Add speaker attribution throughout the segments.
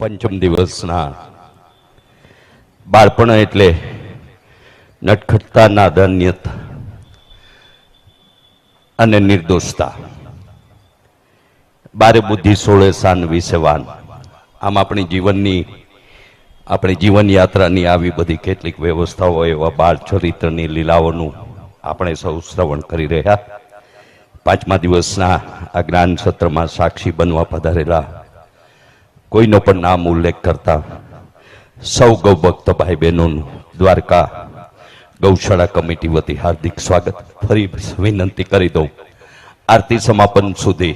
Speaker 1: પંચમ દિવસના બાળપણ એટલે નટખટતા નાદાન્યત અને નિર્દોષતા. બારે બુદ્ધિ સોળે સાન વિશે વાન આમ આપણી જીવનની, આપણી જીવન યાત્રાની આવી બધી કેટલીક વ્યવસ્થાઓ એવા બાળ ચરિત્રની લીલાઓનું આપણે સૌ શ્રવણ કરી રહ્યા. પાંચમા દિવસના આ જ્ઞાન સત્રમાં સાક્ષી બનવા પધારેલા કોઈનો પણ નામ ઉલ્લેખ કરતા સૌ ગૌભક્ત ભાઈ બહેનોનું દ્વારકા ગૌશાળા કમિટી વતી હાર્દિક સ્વાગત. ફરી વિનંતી કરી દઉં. આરતી સમાપન સુધી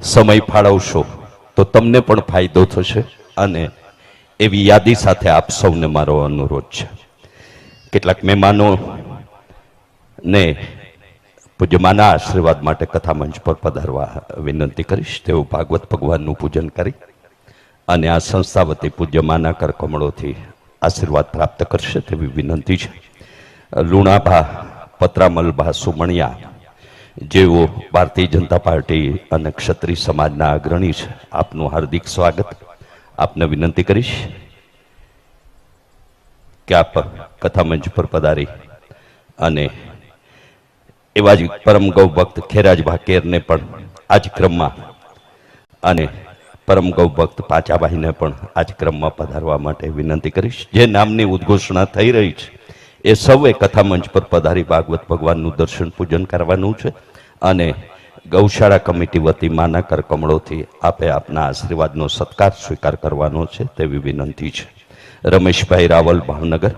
Speaker 1: સમય ફાળવશો તો તમને પણ ફાયદો થશે અને એવી યાદી સાથે આપ સૌને મારો અનુરોધ છે. કેટલાક મહેમાનો ને પૂજ્યમાના આશીર્વાદ માટે કથા મંચ પર પધારવા વિનંતી કરીશ. તેઓ ભાગવત ભગવાનનું પૂજન કરી અને આ સંસ્થા વતી પૂજ્યમાના કરકમળોથી આશીર્વાદ પ્રાપ્ત કરશે તેવી વિનંતી છે. લુણાભા, પત્રામલભા, સુમણિયા જેઓ ભારતીય જનતા પાર્ટી અને ક્ષત્રિય સમાજના અગ્રણી છે, આપનું હાર્દિક સ્વાગત. આપને વિનંતી કરીશ કે આપ કથા મંચ પર પધારી અને એવા જ પરમ ગૌ ભક્ત ખેરાજ ભાકેરને પણ આ જ ક્રમમાં અને પરમ ગૌ ભક્ત પાંચાભાઈને પણ આ ક્રમમાં પધારવા માટે વિનંતી કરીશ. જે નામની ઉદ્ઘોષણા થઈ રહી છે, એ સૌએ કથા મંચ પર પધારી ભાગવત ભગવાનનું દર્શન પૂજન કરવાનું છે અને ગૌશાળા કમિટી વતી માના કરકમળોથી આપે આપના આશીર્વાદનો સત્કાર સ્વીકાર કરવાનો છે તેવી વિનંતી છે. રમેશભાઈ રાવલ ભાવનગર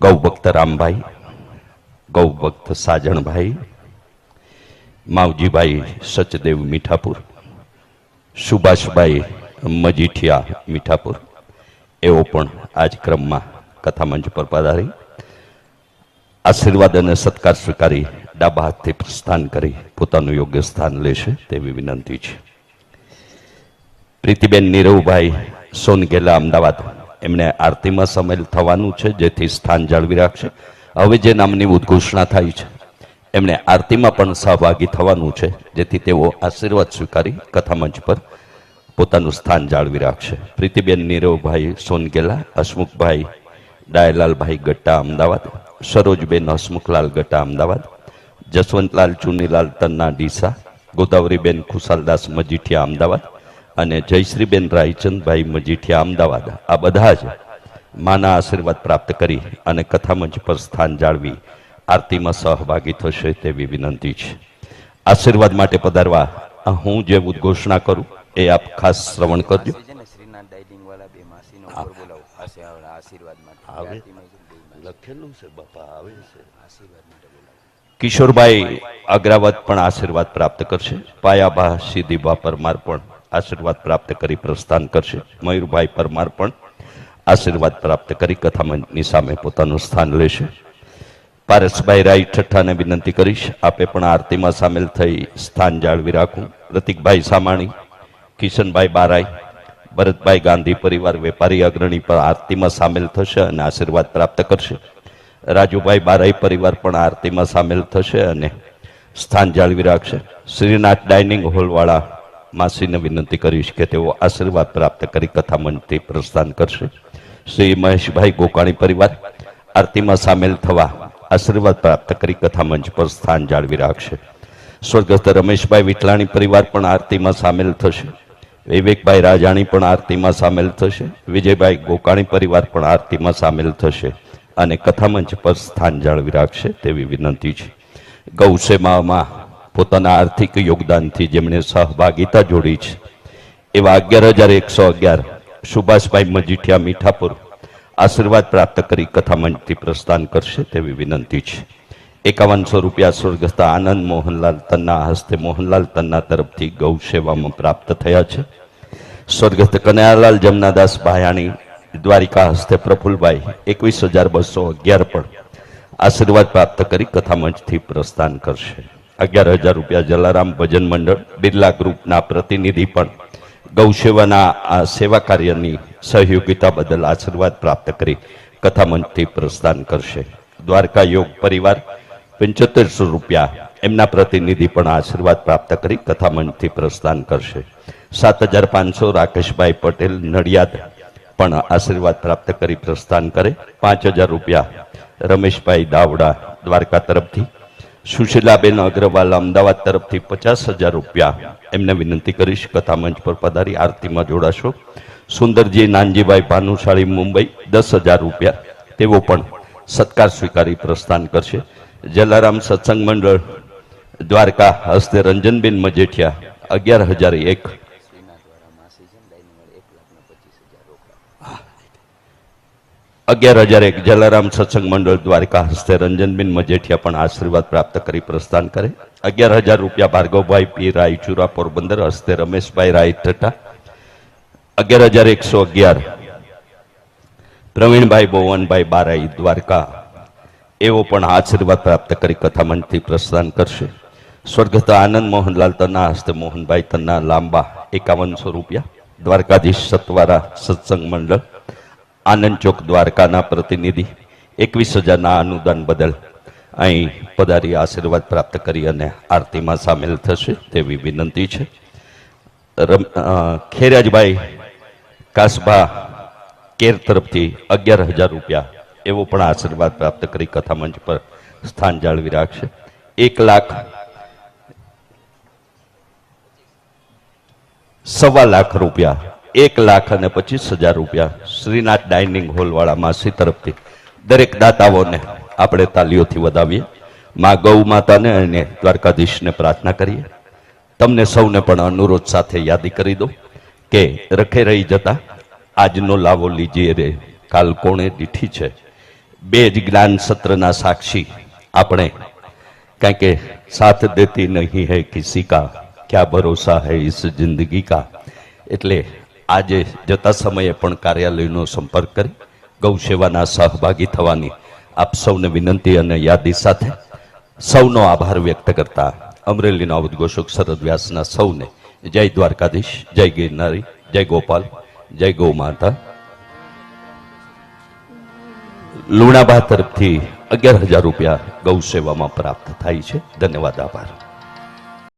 Speaker 1: ગૌભક્ત રામભાઈ ગૌભક્ત સાજણભાઈ, માવજીભાઈ સચદેવ મીઠાપુર સુભાષભાઈ મજીઠિયા મીઠાપુર. એઓ પણ આ જ ક્રમમાં કથા મંચ પર પધારી. આશીર્વાદ અને સત્કાર સ્વીકારી ડાબા હાથથી પ્રસ્થાન કરી પોતાનું યોગ્ય સ્થાન લેશે તેવી વિનંતી છે. પ્રીતિબેન નીરવભાઈ સોનગેલા અમદાવાદ. એમણે આરતીમાં સામેલ થવાનું છે, જેથી સ્થાન જાળવી રાખશે. હવે જે નામની ઉદ્ઘોષણા થાય છે એમણે આરતીમાં પણ સહભાગી થવાનું છે, જેથી તેઓ આશીર્વાદ સ્વીકારી કથા મંચ પર પોતાનું સ્થાન જાળવી રાખશે. પ્રીતિબેન નીરવભાઈ સોનગેલા, હસમુખભાઈ ડાયલાલભાઈ ગટ્ટા અમદાવાદ, સરોજબેન હસમુખલાલ ગટ્ટા અમદાવાદ, જસવંતલાલ ચુનીલાલ તન્ના ડીસા, ગોદાવરીબેન ખુશાલદાસ મજીઠિયા અમદાવાદ અને જયશ્રીબેન રાયચંદભાઈ મજીઠિયા અમદાવાદ. આ બધા જ માના આશીર્વાદ પ્રાપ્ત કરી અને કથામંચ પર સ્થાન જાળવી આરતીમાં સહભાગી થશે તેવી વિનંતી છે. આશીર્વાદ માટે પધારવા હું જે ઉદ્ઘોષણા કરું એ આપ ખાસ શ્રવણ કરજો. કિશોરભાઈ અગ્રાવત પણ આશીર્વાદ પ્રાપ્ત કરશે. પાયાભા સિદ્ધિભા પરમાર પણ આશીર્વાદ પ્રાપ્ત કરી પ્રસ્થાન કરશે. મયુરભાઈ પરમાર પણ આશીર્વાદ પ્રાપ્ત કરી કથામંચની સામે પોતાનું સ્થાન લેશે. પારસભાઈ રાય ઠઠ્ઠાને વિનંતી કરીશ. આપે પણ આરતીમાં સામેલ થઈ સ્થાન જાળવી રાખું. પ્રતિકભાઈ સામાણી, કિશનભાઈ બારાઈ, ભરતભાઈ ગાંધી પરિવાર વેપારી અગ્રણી પણ આરતીમાં સામેલ થશે અને આશીર્વાદ પ્રાપ્ત કરશે. રાજુભાઈ બારાઈ પરિવાર પણ આરતીમાં સામેલ થશે અને સ્થાન જાળવી રાખશે. શ્રીનાથ ડાઇનિંગ હોલવાળા માસીને વિનંતી કરીશ કે તેઓ આશીર્વાદ પ્રાપ્ત કરી કથા મંચથી પ્રસ્થાન કરશે. શ્રી મહેશભાઈ ગોકાણી પરિવાર આરતીમાં સામેલ થવા આશીર્વાદ પ્રાપ્ત કરી કથા મંચ પર સ્થાન જાળવી રાખશે. સ્વર્ગસ્થ રમેશભાઈ વિઠલાણી પરિવાર પણ આરતીમાં સામેલ થશે. વિવેકભાઈ રાજાણી પણ આરતીમાં સામેલ થશે. વિજયભાઈ ગોકાણી પરિવાર પણ આરતીમાં સામેલ થશે અને કથામંચ પર સ્થાન જાળવી રાખશે તેવી વિનંતી છે. ગૌસેવામાં પોતાના આર્થિક યોગદાનથી જેમણે સહભાગિતા જોડી છે. એવા અગિયાર હજાર એકસો અગિયાર સુભાષભાઈ મજીઠિયા મીઠાપુર આશીર્વાદ પ્રાપ્ત કરી કથામંચથી પ્રસ્થાન કરશે તેવી વિનંતી છે. એકાવનસો રૂપિયા સ્વર્ગસ્થ આનંદ મોહનલાલ તન્ના હસ્તે મોહનલાલ તન્ના તરફથી ગૌ સેવામાં પ્રાપ્ત થયા છે. સ્વર્ગસ્થ કનૈયાલાલ જમનાદાસ ભાયાણી દ્વારિકા હસ્તે પ્રફુલભાઈ એકવીસ હજાર બસો અગિયાર પણ આશીર્વાદ પ્રાપ્ત કરી કથામંચથી પ્રસ્થાન કરશે. અગિયાર હજાર રૂપિયા જલારામ ભજન મંડળ બિરલા ગ્રુપના પ્રતિનિધિ પણ ગૌસેવાના આ સેવા કાર્યની સહયોગિતા બદલ આશીર્વાદ પ્રાપ્ત કરી કથામંચથી પ્રસ્થાન કરશે. દ્વારકા યોગ પરિવાર, પંચોતેરસો રૂપિયા એમના પ્રતિનિધિ પણ આશીર્વાદ પ્રાપ્ત કરી કથામંચથી પ્રસ્થાન કરશે. સાત હજાર પાંચસો રાકેશભાઈ પટેલ નડિયાદ પણ આશીર્વાદ પ્રાપ્ત કરી પ્રસ્થાન કરે. પાંચ હજાર રૂપિયા રમેશભાઈ દાવડા દ્વારકા તરફથી સુશીલાબેન અગ્રવાલ અમદાવાદ તરફથી પચાસ હજાર રૂપિયા. એમને વિનંતી કરીશ કથા મંચ પર પધારી આરતીમાં જોડાશો. સુંદરજી, નાનજીભાઈ ભાનુશાળી, મુંબઈ, દસ હજાર રૂપિયા. તેઓ પણ સત્કાર સ્વીકારી પ્રસ્થાન કરશે. જલારામ સત્સંગ મંડળ, દ્વારકા હસ્તે રંજનબેન મજેઠિયા, અગિયાર હજાર એક
Speaker 2: શ્રીનાથ વાળા માસી છે ને ડાઇનિંગ વાળા એક લાખ ને પચીસ હજાર રોકડા
Speaker 1: અગિયાર હજાર એક જલારામ સત્સંગ મંડળ દ્વારકા હસ્તે રંજનબેન મજેઠિયા પણ આશીર્વાદ પ્રાપ્ત કરી પ્રસ્થાન કરે. અગિયાર હજાર રૂપિયા ભાર્ગવભાઈ પી રાયચુરા પોરબંદર હસ્તે રમેશભાઈ રાય ઠઠા અગિયાર હજાર એકસો અગિયાર પ્રવીણભાઈ બોવનભાઈ બારાઈ દ્વારકા. એવો પણ આશીર્વાદ પ્રાપ્ત કરી કથામંચથી પ્રસ્થાન કરશે. સ્વર્ગસ્થ આનંદ મોહનલાલ તન્ના હસ્તે મોહનભાઈ તન્ના લાંબા એકાવનસો રૂપિયા. દ્વારકાધીશ સતવારા સત્સંગ મંડળ. આનંદ ચોક દ્વારકાના પ્રતિનિધિ, એકવીસ હજારના અનુદાન બદલ અહીં પધારી આશીર્વાદ પ્રાપ્ત કરી અને આરતીમાં સામેલ થશે તેવી વિનંતી છે. ખેરાજભાઈ કાસબા કેર તરફથી અગિયાર હજાર રૂપિયા એવો પણ આશીર્વાદ પ્રાપ્ત કરી કથામંચ પર સ્થાન જાળવી રાખશે. એક લાખ સવા લાખ રૂપિયા એક લાખ અને પચીસ હજાર રૂપિયા શ્રીનાથ ડાઇનિંગ હોલ વાળા માસી તરફથી દરેક દાતાઓને આપણે તાલીઓથી વધાવીએ. માં ગૌ માતાને અને દ્વારકાધીશને પ્રાર્થના કરીએ. તમને સૌને પણ અનુરોધ સાથે યાદી કરી દો કે રખે રહી જતા આજનો લાવો લીજીએ રે. કાલ કોણે દીઠી છે? બે જ જ્ઞાન સત્રના સાક્ષી આપણે. કારણ કે સાથ દેતી નહીં હૈ કિસી કા. ક્યા ભરોસા હૈ ઇસ જિંદગી કા? એટલે આજે જતા સમયે પણ કાર્યાલયનો સંપર્ક કરી ગૌ સેવાના સહભાગી થવાની આપ સૌને વિનંતી અને યાદી સાથે સૌનો આભાર વ્યક્ત કરતા અમરેલીના ઉદ્ઘોષક શરદ વ્યાસના સૌને જય દ્વારકાધીશ, જય ગિરનારી, જય ગોપાલ, જય ગૌ માતા. લુણાબા તરફથી અગિયાર હજાર રૂપિયા ગૌ સેવામાં પ્રાપ્ત થાય છે. ધન્યવાદ, આભાર.